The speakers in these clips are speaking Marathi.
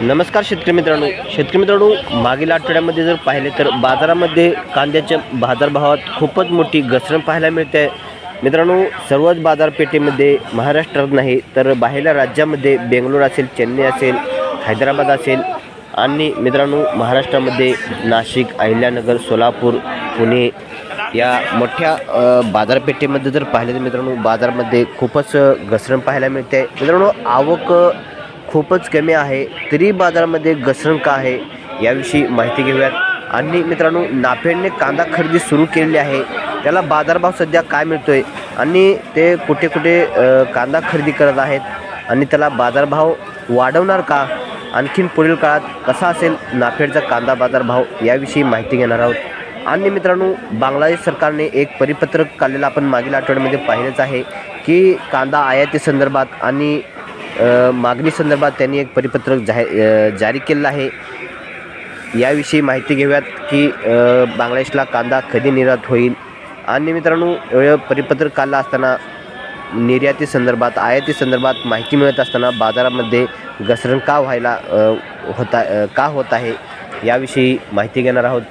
नमस्कार शेतकरी मित्रांनो. शेतकरी मित्रांनो मागील आठवड्यामध्ये जर पाहिले तर बाजारामध्ये कांद्याच्या बाजारभावात खूपच मोठी घसरण पाहायला मिळते. आहे मित्रांनो सर्वच बाजारपेठेमध्ये महाराष्ट्रात नाही तर बाहेरल्या राज्यामध्ये बेंगलोर असेल चेन्नई असेल हैदराबाद असेल आणि मित्रांनो महाराष्ट्रामध्ये नाशिक अहिल्यानगर सोलापूर पुणे या मोठ्या बाजारपेठेमध्ये जर पाहिलं तर मित्रांनो बाजारामध्ये खूपच घसरण पाहायला मिळते. मित्रांनो आवक खूपच कमी आहे तरी बाजारामध्ये घसरण का आहे याविषयी माहिती घेऊयात. आणि मित्रांनो नाफेडने कांदा खरेदी सुरू केलेली आहे. त्याला बाजारभाव सध्या काय मिळतो आहे आणि ते कुठे कुठे कांदा खरेदी करत आहेत? आणि त्याला बाजारभाव वाढवणार का? आणखीन पुढील काळात कसा असेल नाफेडचा कांदा बाजारभाव याविषयी माहिती घेणार आहोत. आणि मित्रांनो बांगलादेश सरकारने एक परिपत्रक काढलेलं आपण मागील आठवड्यामध्ये पाहिलंच आहे की कांदा आयाती संदर्भात आणि मागणी संदर्भात त्यांनी एक परिपत्रक जाहीर जारी केलं आहे. याविषयी माहिती घेऊयात की बांगलादेशला कांदा कधी निर्यात होईल? आणि मित्रांनो एवढं परिपत्रक काढला असताना निर्याती संदर्भात आयाती संदर्भात माहिती मिळत असताना बाजारामध्ये घसरण का व्हायला होता का होत आहे? याविषयी माहिती घेणार आहोत.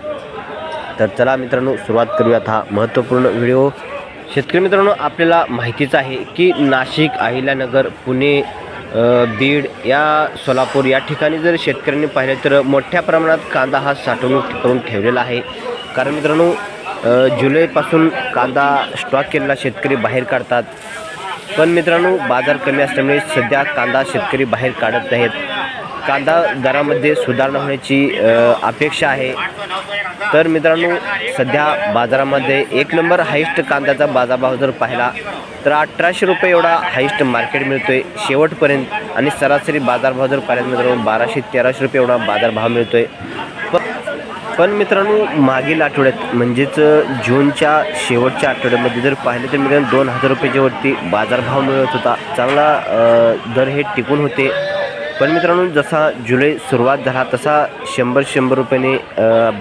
तर चला मित्रांनो सुरुवात करूयात हा महत्त्वपूर्ण व्हिडिओ. शेतकरी मित्रांनो आपल्याला माहितीच आहे की नाशिक अहिल्यानगर पुणे बीड या सोलापूर या ठिकाणी जर शेतकऱ्यांनी पाहिलं तर मोठ्या प्रमाणात कांदा हा साठवणूक करून ठेवलेला आहे. कारण मित्रांनो जुलैपासून कांदा स्टॉक केलेला शेतकरी बाहेर काढतात. पण मित्रांनो बाजार कमी असल्यामुळे सध्या कांदा शेतकरी बाहेर काढत नाहीत. कांदा दरामध्ये सुधारणा होण्याची अपेक्षा आहे. तर मित्रांनो सध्या बाजारामध्ये एक नंबर हाईस्ट कांद्याचा बाजारभाव जर पाहिला तर अठराशे रुपये एवढा हाईस्ट मार्केट मिळतो आहे शेवटपर्यंत. आणि सरासरी बाजारभाव जर पाहिला मित्रांनो बाराशे तेराशे रुपये एवढा बाजारभाव मिळतो आहे पण पण मित्रांनो मागील आठवड्यात म्हणजेच जूनच्या शेवटच्या आठवड्यामध्ये जर पाहिले तर मित्रांनो दोन हजार रुपयाच्या वरती बाजारभाव मिळत होता. चांगला दर हे टिकून होते. पण मित्रांनो जसा जुलै सुरुवात झाला तसा शंभर शंभर रुपयाने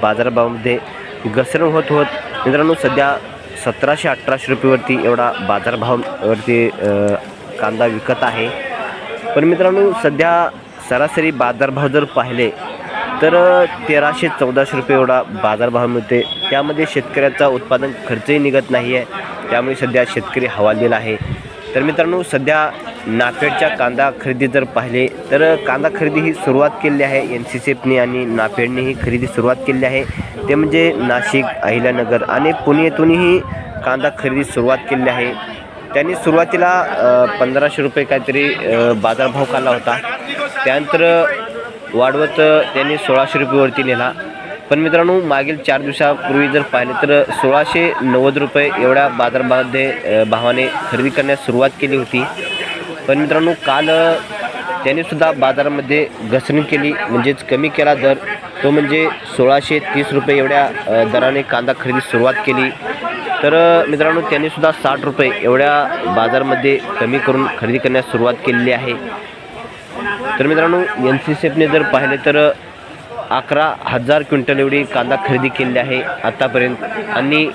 बाजारभावामध्ये घसरण होत होत मित्रांनो सध्या सतराशे अठराशे रुपयेवरती एवढा बाजारभावावरती कांदा विकत आहे. पण मित्रांनो सध्या सरासरी बाजारभाव जर पाहिले तर तेराशे चौदाशे रुपये एवढा बाजारभाव मिळते त्यामध्ये शेतकऱ्याचा उत्पादन खर्चही निघत नाही आहे त्यामुळे सध्या शेतकरी हवालदिल आहे. तर मित्रांनो सध्या नाफेडच्या कांदा खरेदी जर पाहिले तर कांदा खरेदी ही सुरुवात केलेली आहे. एन सी सी एफने आणि नाफेडने ही खरेदी सुरुवात केली आहे. ते म्हणजे नाशिक अहिल्यानगर आणि पुणे येथूनही कांदा खरेदी सुरुवात केली आहे. त्यांनी सुरुवातीला पंधराशे रुपये काहीतरी बाजारभाव काढला होता. त्यानंतर वाढवत त्यांनी सोळाशे रुपयेवरती नेला. पण मित्रांनो मागील चार दिवसापूर्वी जर पाहिले तर सोळाशे नव्वद रुपये एवढ्या बाजारभावामध्ये भावाने खरेदी करण्यास सुरुवात केली होती. पण मित्रांनो काल त्यानेसुद्धा बाजारामध्ये घसरण केली म्हणजेच कमी केला दर. तो म्हणजे सोळाशे तीस रुपये एवढ्या दराने कांदा खरेदी सुरुवात केली. तर मित्रांनो त्यांनीसुद्धा साठ रुपये एवढ्या बाजारमध्ये कमी करून खरेदी करण्यास सुरुवात केलेली आहे. तर मित्रांनो एन सी सी एफने जर पाहिले तर अकरा हजार क्विंटल एवढी कांदा खरेदी केलेली आहे आत्तापर्यंत आणि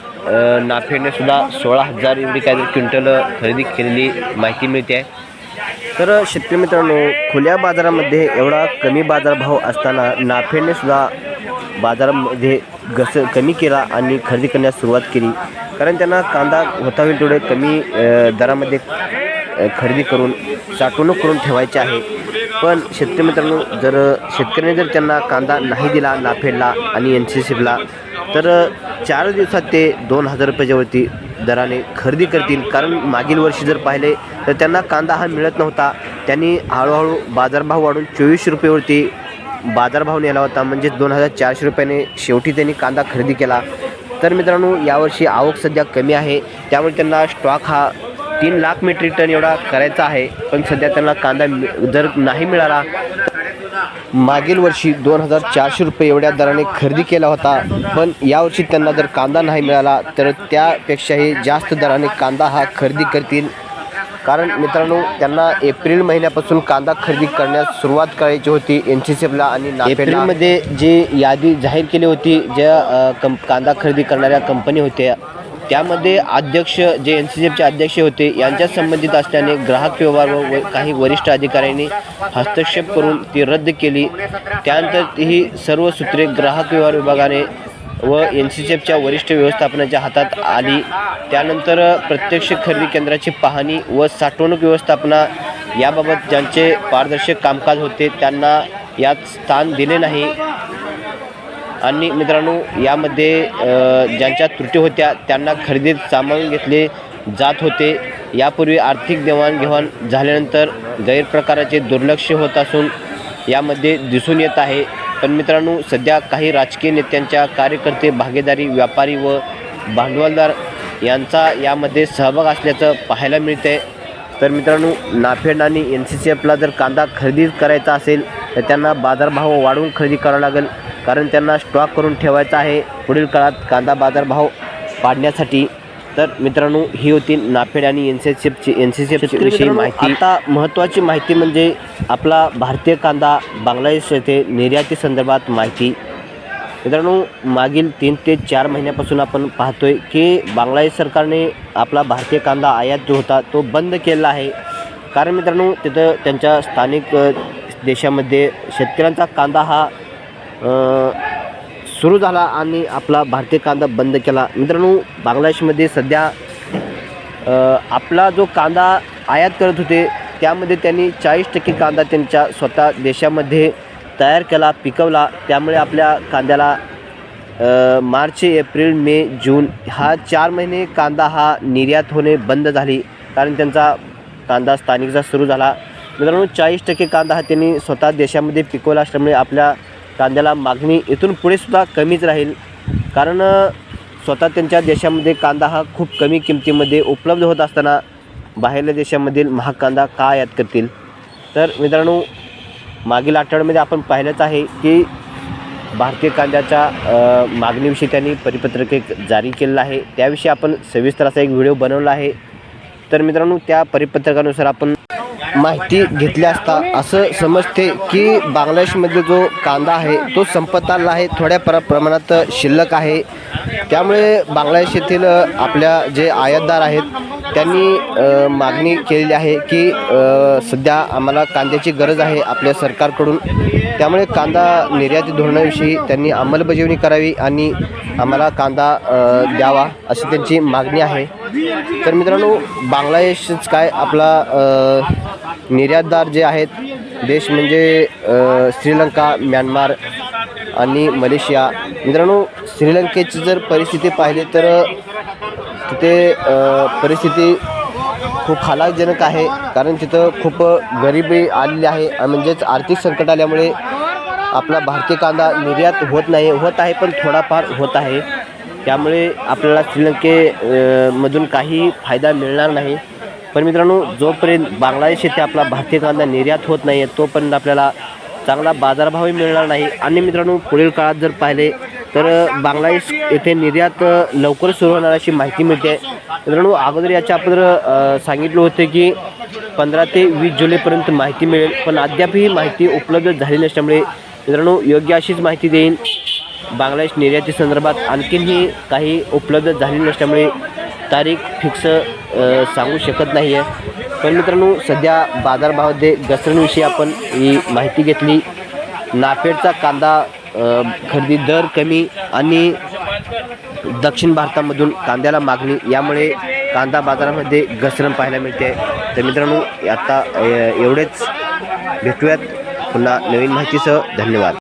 नाफेडनेसुद्धा सोळा हजार एवढी काय क्विंटल खरेदी केलेली माहिती मिळते आहे. तर शेतकरी मित्रांनो खुल्या बाजारामध्ये एवढा कमी बाजारभाव असताना नाफेडने सुद्धा बाजारामध्ये घस कमी केला आणि खरेदी करण्यास सुरुवात केली. कारण त्यांना कांदा होता होईल तेवढे कमी दरामध्ये खरेदी करून साठवणूक करून ठेवायचे आहे. पण शेतकरी मित्रांनो जर शेतकऱ्याने जर त्यांना कांदा नाही दिला नाफेडला आणि एन सी सीला तर चार दिवसात ते दोन हजार रुपयाच्यावरती दराने खरेदी करतील. कारण मागील वर्षी जर पाहिले तर त्यांना कांदा हा मिळत नव्हता. त्यांनी हळूहळू बाजारभाव वाढून चोवीस रुपयेवरती बाजारभाव नेला होता. म्हणजे दोन हजार चारशे रुपयाने शेवटी त्यांनी कांदा खरेदी केला. तर मित्रांनो यावर्षी आवक सध्या कमी आहे. त्यामुळे त्यांना स्टॉक हा तीन लाख मेट्रिक टन एवढा करायचा आहे. पण सध्या त्यांना कांदा मि- जर नाही मिळाला मागील वर्षी दोन हजार चारशे रुपये एवढ्या दराने खरेदी केला होता. पण यावर्षी त्यांना जर कांदा नाही मिळाला तर त्यापेक्षाही जास्त दराने कांदा हा खरेदी करतील. कारण मित्रांनो त्यांना एप्रिल महिन्यापासून कांदा खरेदी करण्यास सुरुवात करायची होती एन सी सी एफला आणि एप्रिलमध्ये जी यादी जाहीर केली होती ज्या कं कांदा खरेदी करणाऱ्या कंपनी होत्या त्यामध्ये अध्यक्ष जे एन सी एफचे अध्यक्ष होते यांच्या संबंधित असल्याने ग्राहक व्यवहार व व काही वरिष्ठ अधिकाऱ्यांनी हस्तक्षेप करून ती रद्द केली. त्यानंतर ही सर्व सूत्रे ग्राहक व्यवहार विभागाने व एन सी सी एफच्या वरिष्ठ व्यवस्थापनाच्या हातात आली. त्यानंतर प्रत्यक्ष खरेदी केंद्राची पाहणी व साठवणूक व्यवस्थापना याबाबत ज्यांचे पारदर्शक कामकाज होते त्यांना यात स्थान दिले नाही. आणि मित्रांनो यामध्ये ज्यांच्या त्रुटी होत्या त्यांना खरेदीत सामावून घेतले जात होते. यापूर्वी आर्थिक देवाणघेवाण झाल्यानंतर गैरप्रकाराचे दुर्लक्ष होत असून यामध्ये दिसून येत आहे. पण मित्रांनो सध्या काही राजकीय नेत्यांच्या कार्यकर्ते भागीदारी व्यापारी व भांडवलदार यांचा यामध्ये सहभाग असल्याचं पाहायला मिळते तर मित्रांनो नाफेड आणि एन सी सी एफला जर कांदा खरेदी करायचा असेल तर त्यांना बाजारभाव वाढवून खरेदी करावा लागेल. कारण त्यांना स्टॉक करून ठेवायचा आहे. पुढील काळात कांदा बाजारभाव पाडण्यासाठी तर मित्रांनो ही होती नाफेड आणि एन सी सी एफची एन सी सी एफची विषयी माहिती. आता महत्त्वाची माहिती म्हणजे आपला भारतीय कांदा बांगलादेश येथे निर्याती संदर्भात माहिती. मित्रांनो मागील तीन ते चार महिन्यापासून आपण पाहतोय की बांगलादेश सरकारने आपला भारतीय कांदा आयात जो होता तो बंद केलेला आहे. कारण मित्रांनो तिथं त्यांच्या स्थानिक देशामध्ये शेतकऱ्यांचा कांदा हा सुरू झाला आणि आपला भारतीय कांदा बंद केला. मित्रांनो बांगलादेशमध्ये सध्या आपला जो कांदा आयात करत होते त्यामध्ये त्यांनी चाळीस टक्के कांदा त्यांच्या स्वतः देशामध्ये तयार केला पिकवला. त्यामुळे आपल्या कांद्याला मार्च एप्रिल मे जून हा चार महिने कांदा हा निर्यात होणे बंद झाली. कारण त्यांचा कांदा स्थानिकचा सुरू झाला. मित्रांनो चाळीस टक्के कांदा हा त्यांनी स्वतः देशामध्ये पिकवला असल्यामुळे आपल्या कांद्याला मागणी इथून पुढेसुद्धा कमीच राहील. कारण स्वतः त्यांच्या देशामध्ये कांदा हा खूप कमी किमतीमध्ये उपलब्ध होत असताना बाहेरल्या देशामधील महाग कांदा का आयात करतील? तर मित्रांनो मागील आठवड्यामध्ये आपण पाहिलंच आहे की भारतीय कांद्याच्या मागणीविषयी त्यांनी परिपत्रक एक जारी केलेलं आहे. त्याविषयी आपण सविस्तर असा एक व्हिडिओ बनवला आहे. तर मित्रांनो त्या परिपत्रकानुसार आपण माहिती घेतली असता असं समजते की बांगलादेशमध्ये जो कांदा आहे तो संपत आला आहे थोड्या प्र प्रमाणात शिल्लक आहे. त्यामुळे बांगलादेश येथील आपल्या जे आयातदार आहेत त्यांनी मागणी केलेली आहे की सध्या आम्हाला कांद्याची गरज आहे आपल्या सरकारकडून. त्यामुळे कांदा निर्याती धोरणाविषयी त्यांनी अंमलबजावणी करावी आणि आम्हाला कांदा द्यावा अशी त्यांची मागणी आहे. तर मित्रांनो बांगलादेशच काय आपला निर्यातदार जे आहेत देश म्हणजे श्रीलंका म्यानमार आणि मलेशिया. मित्रांनो श्रीलंकेची जर परिस्थिती पाहिली तर तिथे परिस्थिती खूप हालाजनक आहे. कारण तिथं खूप गरिबी आलेली आहे. म्हणजेच आर्थिक संकट आल्यामुळे आपला भारतीय कांदा निर्यात होत नाही. होत आहे पण थोडाफार होत आहे. त्यामुळे आपल्याला श्रीलंके मधून काही फायदा मिळणार नाही. पण मित्रांनो जोपर्यंत बांगलादेश येथे आपला भारतीय कांदा निर्यात होत नाही आहे तोपर्यंत आपल्याला चांगला बाजारभावही मिळणार नाही. आणि मित्रांनो पुढील काळात जर पाहिले तर बांगलादेश येथे निर्यात लवकर सुरू होणार अशी माहिती मिळते. मित्रांनो अगोदर याच्या आपण सांगितलं होतं की पंधरा ते वीस जुलैपर्यंत माहिती मिळेल पण अद्याप ही माहिती उपलब्ध झाली नसल्यामुळे मित्रांनो योग्य अशीच माहिती देईन. बांगलादेश निर्याती संदर्भात आणखीनही काही उपलब्ध झाली नसल्यामुळे तारीख फिक्स सांगू शकत नाही आहे पण मित्रांनो सध्या बाजारभावामध्ये घसरणीविषयी आपण ही माहिती घेतली नाफेडचा कांदा खरेदी दर कमी आणि दक्षिण भारतामधून कांद्याला मागणी यामुळे कांदा बाजारामध्ये घसरण पाहायला मिळते. तर मित्रांनो आता एवढेच. भेटूयात पुन्हा नवीन माहितीसह. धन्यवाद.